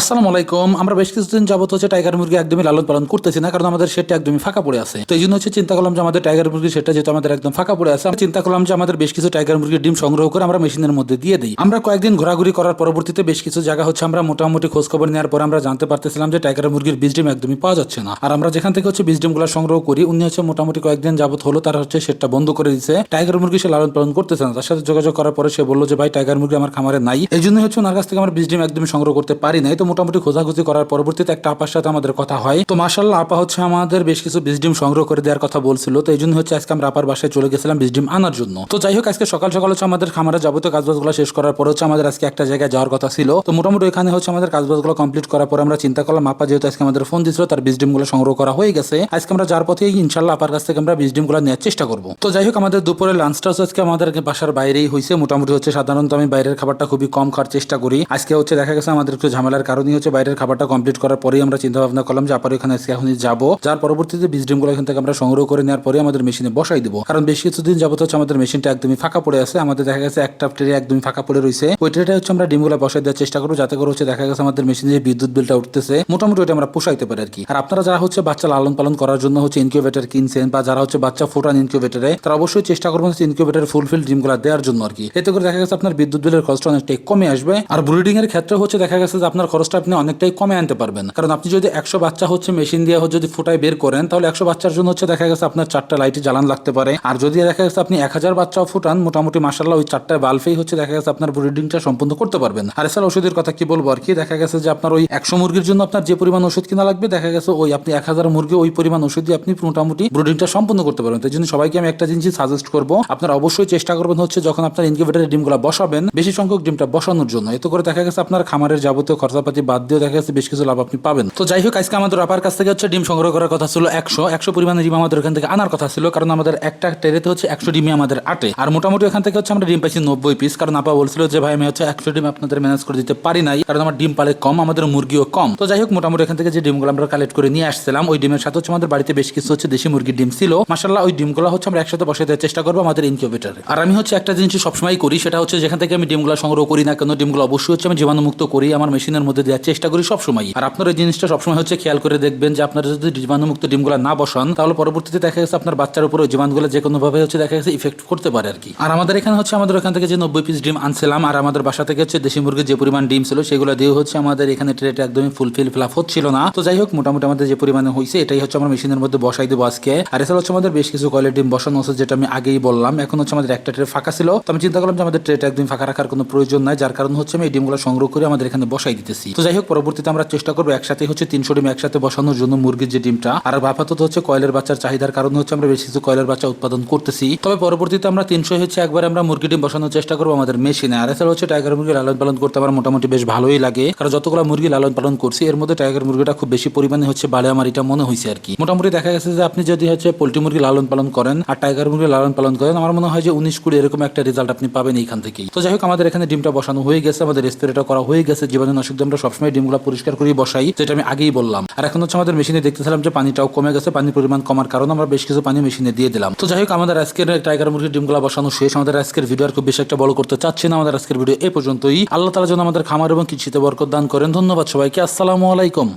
আসসালামু আলাইকুম। আমরা বেশ কিছুদিন যাবত হচ্ছে টাইগার মুরগি একদমই লালন পালন করতেছি না, কারণ আমাদের সেটটা একদমই ফাঁকা পড়ে আছে। তো এই জন্য হচ্ছে চিন্তা করলাম যে আমাদের টাইগার মুরগি সেটটা যেহেতু আমাদের একদম ফাঁকা পড়ে আছে, আমরা চিন্তা করলাম যে আমাদের বেশ কিছু টাইগার মুরগির ডিম সংগ্রহ করে আমরা মেশিনের মধ্যে দিয়ে দিই। আমরা কয়েকদিন ঘোরাঘুরি করার পরবর্তীতে বেশ কিছু জায়গা হচ্ছে আমরা মোটামুটি খোঁজ খবর নেওয়ার পর আমরা জানতে পারতেছিলাম যে টাইগার মুরগির বীজ ডিম একদমই পাওয়া যাচ্ছে না। আর আমরা যেখান থেকে হচ্ছে বীজ ডিমগুলো সংগ্রহ করি, উনি হচ্ছে মোটামুটি কয়েকদিন যাবত হলো তারা হচ্ছে সেটটা বন্ধ করে দিচ্ছে টাইগার মুরগি সে লালন পালন করতেছে না, তার সাথে যোগাযোগ করার পরে সে বলল যে, ভাই, টাইগার মুরগি আমার খামারে নাই। এই জন্য হচ্ছে ওনার কাছ থেকে আমরা বীজ ডিম একদমই সংগ্রহ করতে পারি নাই। তো মোটামুটি খোঁজাখুঁজি করার পরবর্তীতে একটা আপার সাথে আমাদের কথা হয়। তো মাসাল্লাহ আপা হচ্ছে আমাদের বেশ কিছু বীজ ডিম সংগ্রহ করে দেওয়ার কথা বলছিল। তো এই জন্য হচ্ছে আজকে আমরা আপার বাসায় চলে গেছিলাম বীজ ডিম আনার জন্য। তো যাই হোক, আজকে সকাল সকাল হচ্ছে আমাদের খামারে যাবতীয় কাজবাজগুলো শেষ করার পর হচ্ছে আমাদের আজকে একটা জায়গায় যাওয়ার কথা ছিল। তো মোটামুটি এখানে হচ্ছে আমাদের কাজবাজগুলো কমপ্লিট করার পর আমরা চিন্তা করলাম, আপা যেহেতু আজকে আমাদের ফোন দিছিল তার বীজ ডিমগুলো সংগ্রহ করা হয়ে গেছে। আজকে আমরা যার পথে ইনশাল্লাহ আপার কাছ থেকে আমরা বীজ ডিমগুলো নেওয়ার চেষ্টা করব। তো যাই হোক, আমাদের দুপুরে লাঞ্চটা আজকে আমাদের বাসার বাইরেই হয়েছে মোটামুটি হচ্ছে সাধারণত আমি বাইরের খাবারটা খুবই কম খাওয়ার চেষ্টা করি। আজকে হচ্ছে দেখা গেছে আমাদের একটু ঝামেলার কারণেই হচ্ছে বাইরের খাবারটা কমপ্লিট করার পরেই আমরা চিন্তা ভাবনা করলাম যে আপার এখানে আজকে এখনই যাব। যার পরবর্তীতে বীজ ডিমগুলো এখান থেকে আমরা সংগ্রহ করে নেওয়ার পরে আমাদের মেশিনে বসাই দিব। কারণ বেশ কিছুদিন যাবত হচ্ছে আমাদের মেশিনটা একদমই ফাঁকা পড়ে আছে। আমাদের দেখা গেছে একটা ট্রে একদমই ফাঁকা পড়ে রয়েছে। ওই ট্রেটা হচ্ছে আমরা ডিমগুলো বসাই দেওয়ার চেষ্টা করব, যাতে করে হচ্ছে দেখা গেছে আমাদের মেশিনে যে বিদ্যুৎ বিলটা উঠতেছে, মোটামুটি ওটা আমরা পোষাইতে পারি আর কি আর আপনারা যারা হচ্ছে বাচ্চা লালন পালন করার জন্য হচ্ছে ইনকিউবেটার কিনছেন বা যারা হচ্ছে বাচ্চা ফোটান ইনকিউবেটারে তারা অবশ্যই চেষ্টা করবেন হচ্ছে ইনকিউবেটার ফুলফিল ডিমগুলো দেওয়ার জন্য আর কি এতে করে দেখা গেছে আপনার বিদ্যুৎ বিলের খরচটা অনেকটাই কমে আসবে। আর ব্রিডিং এর ক্ষেত্রে হচ্ছে দেখা গেছে যে আপনার খরচটা আপনি অনেকটাই কমে আনতে পারবেন। কারণ আপনি যদি একশো বাচ্চা হচ্ছে মেশিন দিয়ে যদি ফুটায় বের করেন, তাহলে একশো বাচ্চার জন্য হচ্ছে দেখা গেছে আপনার চারটা লাইটে জ্বালান লাগতে পারে। আর যদি দেখা গেছে আপনি এক হাজার বাচ্চাও ফুটান, মোটামুটি মাসাল্লাহ ওই চারটা বাল্বেই হচ্ছে দেখা গেছে আপনার ব্রিডিংটা সম্পূর্ণ করতে পারবেন। আর এছাড়া ওষুধের কথা কি বলব আর কি? দেখা গেছে যে আপনার ওই একশো মুরগির জন্য আপনার যে পরিমাণ ওষুধ কিনা লাগবে, দেখা গেছে ওই আপনি এক হাজার মুরগি ওই পরিমাণ ওষুধ দিয়ে আপনি মোটামুটি ব্রিডিংটা সম্পূর্ণ করতে পারবেন। তাই জন্য সবাইকে আমি একটা জিনিস সাজেস্ট করব, আপনারা অবশ্যই চেষ্টা করবেন হচ্ছে যখন আপনার ইনকিউবেটারের ডিমগুলো বসাবেন, বেশি সংখ্যক ডিমটা বসানোর জন্য। এতে করে দেখা গেছে আপনার খামারের যাবতীয় খরচাপাতি বাদ দিয়ে দেখা যাচ্ছে বেশ কিছু লাভ আপনি পাবেন। তো যাই হোক, আজকে আমাদের আপার কাছ থেকে হচ্ছে ডিম সংগ্রহ করার কথা ছিল একশো। একশো পরিমাণে ডিম আমাদের ওখান থেকে আনার কথা ছিল, কারণ আমাদের একটা টেরেতে হচ্ছে একশো ডিমই আমাদের আটে। আর মোটামুটি ওখান থেকে হচ্ছে আমরা ডিম পাইছি নব্বই পিস কারণ আপা বলছিল যে, ভাই, আমি হচ্ছে একশো ডিম আপনাদের ম্যানেজ করে দিতে পারি নাই, কারণ আমার ডিম পালে কম, আমাদের মুরগিও কম। তো যাই হোক, মোটামুটি এখান থেকে যে ডিমগুলো আমরা কালেক্ট করে নিয়ে আসছিলাম, ওই ডিমের সাথে হচ্ছে আমাদের বাড়িতে বেশ কিছু হচ্ছে দেশি মুরগির ডিম ছিল। মাসাল্লাহ ওই ডিমগুলো হচ্ছে আমরা একসাথে বসে দেওয়ার চেষ্টা করব আমাদের ইনকিউবেটারে আর আমি হচ্ছে একটা জিনিস সবসময় করি, সেটা হচ্ছে যেখান থেকে আমি ডিমগুলো সংগ্রহ করি না কেন, ডিমগুলো অবশ্যই হচ্ছে আমি জীবাণুমুক্ত করি, আমার মেশিনের মধ্যে দেওয়ার চেষ্টা করি সবসময় আর আপনার এই জিনিসটা সবসময় হচ্ছে খেয়াল করে দেখবেন যে আপনারা যদি জীবাণুমুক্ত ডিমগুলো না বসান, তাহলে পরবর্তীতে দেখা গেছে আপনার বাচ্চার উপরে ওই জীবাণুগুলো যে কোনো ভাবে হচ্ছে দেখা গেছে ইফেক্ট করতে পারে আর কি আর আমাদের এখানে হচ্ছে আমাদের ওখান থেকে যে নব্বই পিস ডিম আনছিলাম, আর আমাদের বাসা থেকে হচ্ছে দেশি মুরগির যে পরিমাণ ডিম ছিল, সেগুলো দিয়ে হচ্ছে আমাদের এখানে ট্রেটা একদমই ফুলফিল ফিল আপ হচ্ছিল না। তো যাই হোক, মোটামুটি আমাদের যে পরিমাণে হয়েছে এটাই হচ্ছে আমরা মেশিনের মধ্যে বসাই দেবো আজকে। আর এছাড়া হচ্ছে আমাদের বেশ কিছু কয়েলের ডিম বসানো আছে, যেটা আমি আগেই বললাম। এখন হচ্ছে আমাদের একটা ট্রে ফাঁকা ছিল। তো আমি চিন্তা করলাম যে আমাদের ট্রেটা একদম ফাঁকা রাখার কোনো প্রয়োজন নাই, যার কারণ হচ্ছে আমি এই ডিমগুলো সংগ্রহ করে আমাদের এখানে বসাই দিতেছি। তো যাই হোক, পরবর্তীতে আমরা চেষ্টা করব একসাথে হচ্ছে তিনশো ডিম একসাথে বসানোর জন্য মুরগির যে ডিমটা। আর আপাতত হচ্ছে কয়েলের বাচ্চার চাহিদার কারণ হচ্ছে আমরা বেশি কিছু কয়েলের বাচ্চা উৎপাদন করতেছি। তবে পরবর্তীতে আমরা তিনশো হচ্ছে একবার আমরা মুরগি ডিম বসানোর চেষ্টা করব আমাদের মেশিনে। আর এছাড়া হচ্ছে টাইগার মুরগি লালন পালন করতে আমার মোটামুটি বেশ ভালোই লাগে। কারণ যতগুলো মুরগি লালন পালন করছি, এর মধ্যে টাইগার মুরগিটা খুব বেশি পরিমাণে হচ্ছে বাড়ে আমার এটা মনে হয়েছে আর কি। মোটামুটি দেখা গেছে যে আপনি যদি হচ্ছে পোল্ট্রি মুরগি লালন পালন করেন আর টাইগার মুরগি লালন পালন করেন, আমার মনে হয় যে উনিশ কুড়ি এরকম একটা রেজাল্ট আপনি পাবেন এইখান থেকেই। তো যাই হোক, আমাদের এখানে ডিমটা বসানো হয়ে গেছে, আমাদের স্প্রেটা করা হয়ে গেছে, জীবাণুনাশক দিয়ে আমরা সবসময় ডিমগুলো পরিষ্কার করে বসাই, যেটা আমি আগেই বললাম। আর এখন হচ্ছে আমাদের মেশিনে দেখতেছিলাম যে পানিটাও কমে গেছে, পানির পরিমাণ কমার কারণে আমরা বেশ কিছু পানি মেশিনে দিয়ে দিলাম। তো যাই হোক, আমাদের আজকের টাইগার মুরগির ডিমগুলো বসানো শেষ। আমাদের আজকের ভিডিও আর খুব বেশি একটা বড় করতে চাচ্ছি না। আমাদের আজকের ভিডিও এ পর্যন্তই। আল্লাহ তালা যেন আমাদের খামার এবং কৃষিতে বরকত দান করেন। ধন্যবাদ সবাইকে। আসসালামু আলাইকুম।